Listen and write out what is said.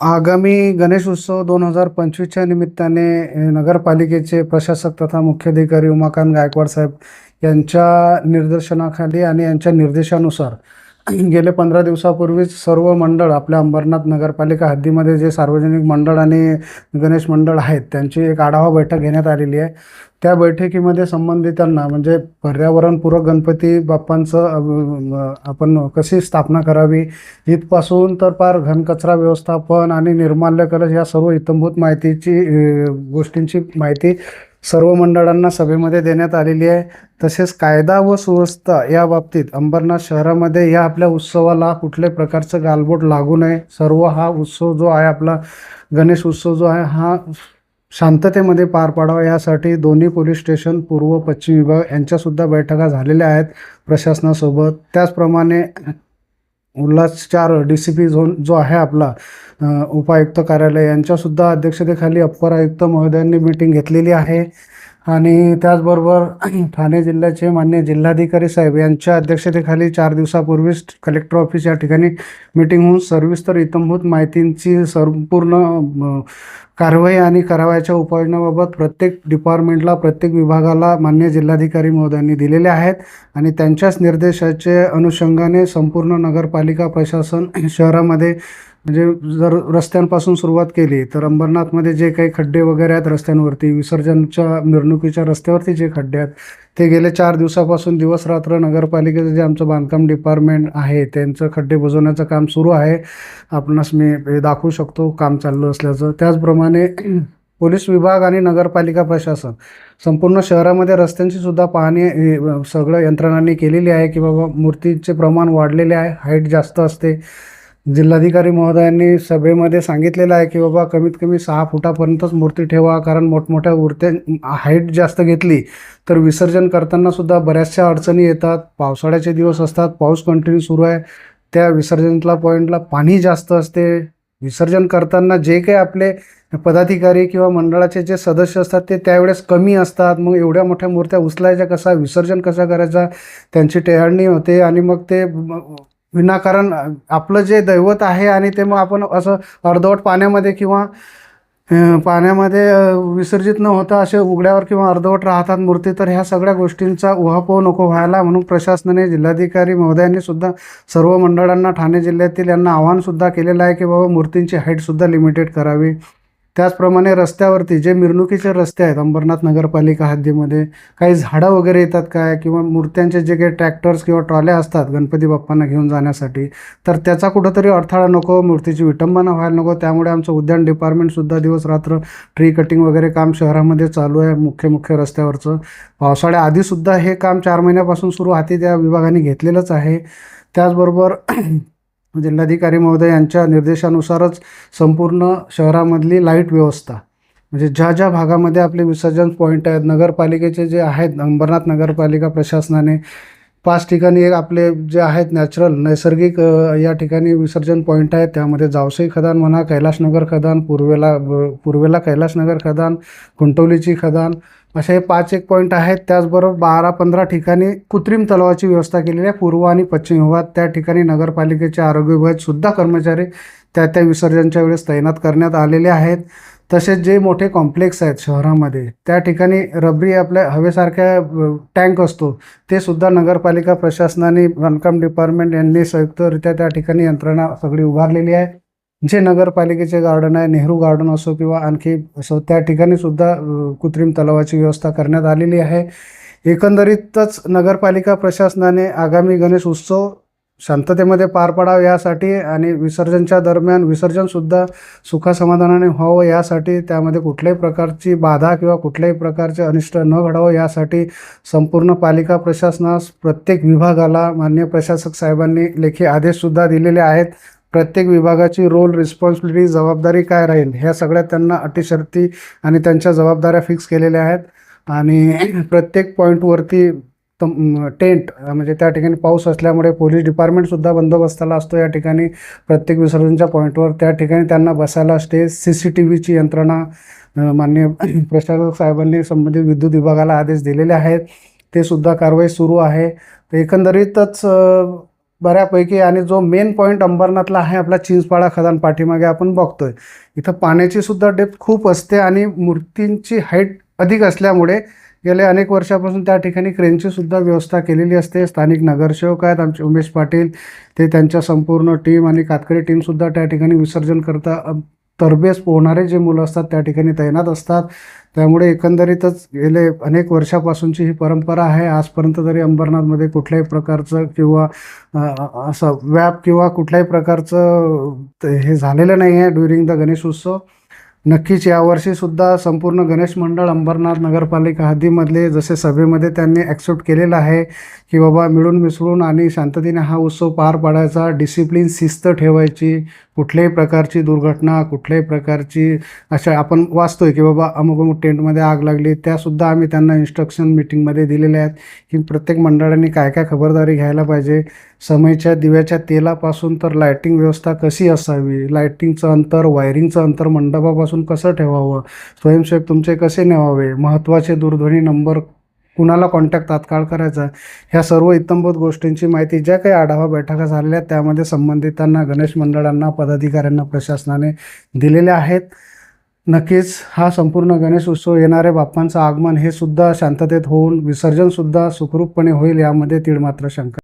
आगामी गणेश उत्सव दोन हजार पंचवीसच्या निमित्ताने नगरपालिकेचे प्रशासक तथा मुख्याधिकारी उमाकांत गायकवाड साहेब यांच्या निर्देशनाखाली आणि यांच्या निर्देशानुसार गेले पंधरा दिवसापूर्वीच सर्व मंडळ आपल्या अंबरनाथ नगरपालिका हद्दीमध्ये जे सार्वजनिक मंडळ आणि गणेश मंडळ आहेत त्यांची एक आढावा बैठक घेण्यात आलेली आहे. त्या बैठकीमध्ये संबंधितांना म्हणजे पर्यावरणपूरक गणपती बाप्पांचं आपण कशी स्थापना करावी इथपासून तर फार घनकचरा व्यवस्थापन आणि निर्माल्य कलश या सर्व इतंभूत माहितीची गोष्टींची माहिती सर्व मंडळांना सभेमध्ये देण्यात आलेली आहे. तसेच कायदा व सुव्यवस्था या बाबतीत अंबरनाथ शहरामध्ये या आपल्या उत्सवाला कुठल्याही प्रकारचं गालबोट लागू नये. सर्व हा उत्सव जो आहे आपला गणेश उत्सव जो आहे हा शांततेमध्ये पार पाडावा. यासाठी दोन्ही पोलीस स्टेशन पूर्व पश्चिम विभाग यांच्यासुद्धा बैठका झालेल्या आहेत प्रशासनासोबत. त्याचप्रमाणे उल्हास चार डी सी पी झोन जो आहे आपला उपायुक्त कार्यालय यांच्यासुद्धा अध्यक्षतेखाली अप्पर आयुक्त महोदयांनी मीटिंग घेतलेली आहे. आणि त्याचबरोबर ठाणे जिल्ह्याचे मान्य जिल्हाधिकारी साहेब यांच्या अध्यक्षतेखाली चार दिवसापूर्वीच कलेक्टर ऑफिस या ठिकाणी मिटिंग होऊन सर्विस्तर इतंभूत माहितींची संपूर्ण कारवाई आणि करावयाच्या उपाययोजनाबाबत प्रत्येक डिपार्टमेंटला प्रत्येक विभागाला मान्य जिल्हाधिकारी महोदयांनी दिलेले आहेत आणि त्यांच्याच निर्देशाचे अनुषंगाने संपूर्ण नगरपालिका प्रशासन शहरामध्ये म्हणजे जर रस्त्यांपासून सुरुवात केली तर अंबरनाथमध्ये जे काही खड्डे वगैरे आहेत रस्त्यांवरती विसर्जनच्या मिरवणुकीच्या रस्त्यावरती जे खड्डे आहेत ते गेले चार दिवसापासून दिवस रात्र नगरपालिकेचं जे आमचं बांधकाम डिपार्टमेंट आहे त्यांचं खड्डे बुजवण्याचं काम सुरू आहे. आपणास मी हे दाखवू शकतो काम चाललं असल्याचं. त्याचप्रमाणे पोलीस विभाग आणि नगरपालिका प्रशासन संपूर्ण शहरामध्ये रस्त्यांची सुद्धा पाहणी सगळं यंत्रणांनी केलेली आहे की बाबा मूर्तीचे प्रमाण वाढलेले आहे हाईट जास्त असते. जिल्हाधिकारी महोदयांनी सभेमध्ये सांगितलेलं आहे की बाबा कमीत कमी सहा फुटापर्यंतच मूर्ती ठेवा कारण मोठमोठ्या मूर्त्या हाईट जास्त घेतली तर विसर्जन करताना सुद्धा बऱ्याचशा अडचणी येतात. पावसाळ्याचे दिवस असतात पाऊस कंटिन्यू सुरू आहे. त्या विसर्जनला पॉईंटला पाणी जास्त असते. विसर्जन करताना जे काही आपले पदाधिकारी किंवा मंडळाचे जे सदस्य असतात ते त्यावेळेस कमी असतात. मग एवढ्या मोठ्या मूर्त्या उचलायच्या कसा विसर्जन कसा करायचा त्यांची टेहाळणी होते आणि मग ते विनाकारण आपलं जे दैवत आहे आणि ते मग आपण असं अर्धवट पाण्यामध्ये किंवा पाण्यामध्ये विसर्जित न होता असे उघड्यावर किंवा अर्धवट राहतात मूर्ती तर ह्या सगळ्या गोष्टींचा उहापोह नको व्हायला म्हणून प्रशासनाने जिल्हाधिकारी महोदयांनी सुद्धा सर्व मंडळांना ठाणे जिल्ह्यातील यांना आव्हानसुद्धा केलेलं आहे की बाबा मूर्तींची हाईटसुद्धा लिमिटेड करावी. त्याचप्रमाणे रस्त्यावरती जे मिरवणुकीचे रस्ते आहेत अंबरनाथ नगरपालिका हद्दीमध्ये काही झाडं वगैरे येतात काय किंवा मूर्त्यांचे जे काही ट्रॅक्टर्स किंवा ट्रॉल्या असतात गणपती बाप्पांना घेऊन जाण्यासाठी तर त्याचा कुठंतरी अडथळा नको मूर्तीची विटंबना व्हायला नको. त्यामुळे आमचं उद्यान डिपार्टमेंटसुद्धा दिवस रात्र ट्री कटिंग वगैरे काम शहरामध्ये चालू आहे मुख्य मुख्य रस्त्यावरचं. पावसाळ्याआधीसुद्धा हे काम चार महिन्यापासून सुरू हाती त्या विभागाने घेतलेलंच आहे. त्याचबरोबर जिल्हाधिकारी महोदय यांच्या निर्देशानुसारच संपूर्ण शहरामधली लाइट व्यवस्था. म्हणजे ज्या ज्या भागामध्ये आपले विसर्जन पॉईंट आहेत नगरपालिकेचे जे आहेत अंबरनाथ नगरपालिका प्रशासनाने पाच ठिकाणी एक आपले जे आहेत नॅचरल नैसर्गिक या ठिकाणी विसर्जन पॉईंट आहेत. त्यामध्ये जावसई खदान म्हणा कैलाशनगर खदान पूर्वेला पूर्वेला कैलाशनगर खदान कुंटवलीची खदान असे हे पाच एक पॉईंट आहेत. त्याचबरोबर बारा पंधरा ठिकाणी कृत्रिम तलावाची व्यवस्था केलेली आहे. पूर्व आणि पश्चिम विभागात त्या ठिकाणी नगरपालिकेचे आरोग्य विभागात सुद्धा कर्मचारी त्या त्या विसर्जनच्या वेळेस तैनात करण्यात आलेले आहेत. तसेच जे मोठे कॉम्प्लेक्स आहेत शहरामध्ये त्या ठिकाणी रबरी आपल्या हवेसारख्या टँक असतो. ते सुद्धा नगरपालिका प्रशासनाने बांधकाम डिपार्टमेंट यांनी संयुक्तरित्या त्या ठिकाणी यंत्रणा सगळी उभारलेली आहे. जे नगरपालिकेचे गार्डन आहे नेहरू गार्डन असो किंवा आणखी असो त्या ठिकाणी सुद्धा कृत्रिम तलावाची व्यवस्था करण्यात आलेली आहे. एकंदरीतच नगरपालिका प्रशासनाने आगामी गणेश उत्सव शांततेमध्ये पार पडावं यासाठी आणि विसर्जनच्या दरम्यान विसर्जनसुद्धा सुखासमाधानाने व्हावं यासाठी त्यामध्ये कुठल्याही प्रकारची बाधा किंवा कुठल्याही प्रकारचे अनिष्ट न घडावं यासाठी संपूर्ण पालिका प्रशासनास प्रत्येक विभागाला मान्य प्रशासक साहेबांनी लेखी आदेशसुद्धा दिलेले आहेत. प्रत्येक विभागाची रोल रिस्पॉन्सिबिलिटी जबाबदारी काय राहील ह्या सगळ्या त्यांना अटीशर्ती आणि त्यांच्या जबाबदाऱ्या फिक्स केलेल्या आहेत. आणि प्रत्येक पॉईंटवरती टेंट म्हणजे त्या ठिकाणी पाऊस असल्यामुळे पोलीस डिपार्टमेंटसुद्धा बंदोबस्ताला असतो. या ठिकाणी प्रत्येक विसर्जनच्या पॉईंटवर त्या ठिकाणी त्यांना बसायला स्टेज सी सी टी व्हीची यंत्रणा मान्य माननीय प्रशासक साहेबांनी संबंधित विद्युत विभागाला आदेश दिलेले आहेत. ते सुद्धा कारवाई सुरू आहे. तर एकंदरीतच बऱ्यापैकी आणि जो मेन पॉईंट अंबरनाथला आहे आपला चिंचपाडा खदान पाठीमागे आपण बघतोय. इथं पाण्याची सुद्धा डेप्थ खूप असते आणि मूर्तींची हाईट अधिक असल्यामुळे गेल्या अनेक वर्षापासून त्या ठिकाणी क्रेनची सुद्धा व्यवस्था केलेली असते. स्थानिक नगरसेवक आहेत आमचे उमेश पाटील ते त्यांच्या संपूर्ण टीम आणि कातकरी टीमसुद्धा त्या ठिकाणी विसर्जन करता तरबेज पोहणारे जे मुलं असतात त्या ठिकाणी तैनात असतात. त्यामुळे एकंदरीतच गेले अनेक वर्षापासूनची ही परंपरा आहे. आजपर्यंत तरी अंबरनाथमध्ये कुठल्याही प्रकारचं किंवा असं व्याप किंवा कुठल्याही प्रकारचं ते हे झालेलं नाही आहे ड्युरिंग द गणेश उत्सव. नक्कीच यावर्षीसुद्धा संपूर्ण गणेश मंडळ अंबरनाथ नगरपालिका हद्दीमधले जसे सभेमध्ये त्यांनी ॲक्सेप्ट केलेलं आहे की बाबा मिळून मिसळून आणि शांततेने हा उत्सव पार पाडायचा डिसिप्लिन शिस्त ठेवायची कुठल्याही प्रकारची दुर्घटना कुठल्याही प्रकारची अशा आपण वाचतोय की बाबा अमुक अमुक टेंटमध्ये आग लागली त्यासुद्धा आम्ही त्यांना इन्स्ट्रक्शन मीटिंगमध्ये दिलेल्या आहेत की प्रत्येक मंडळांनी काय काय खबरदारी घ्यायला पाहिजे समयच्या दिव्याच्या तेलापासून तर लायटिंग व्यवस्था कशी असावी? लायटिंगचं अंतर वायरिंगचं अंतर मंडपापासून कसं ठेवावं? स्वयंसेवक तुमचे कसे नेवावे महत्त्वाचे दूरध्वनी नंबर कुणाला कॉन्टॅक्ट तात्काळ करायचा? ह्या सर्व इतंभूत गोष्टींची माहिती ज्या काही आढावा बैठका झालेल्या आहेत त्यामध्ये संबंधितांना गणेश मंडळांना पदाधिकाऱ्यांना प्रशासनाने दिलेल्या आहेत. नक्कीच हा संपूर्ण गणेश उत्सव येणाऱ्या बाप्पांचं आगमन हे सुद्धा शांततेत होऊन विसर्जनसुद्धा सुखरूपपणे होईल यामध्ये तीळ मात्र शंका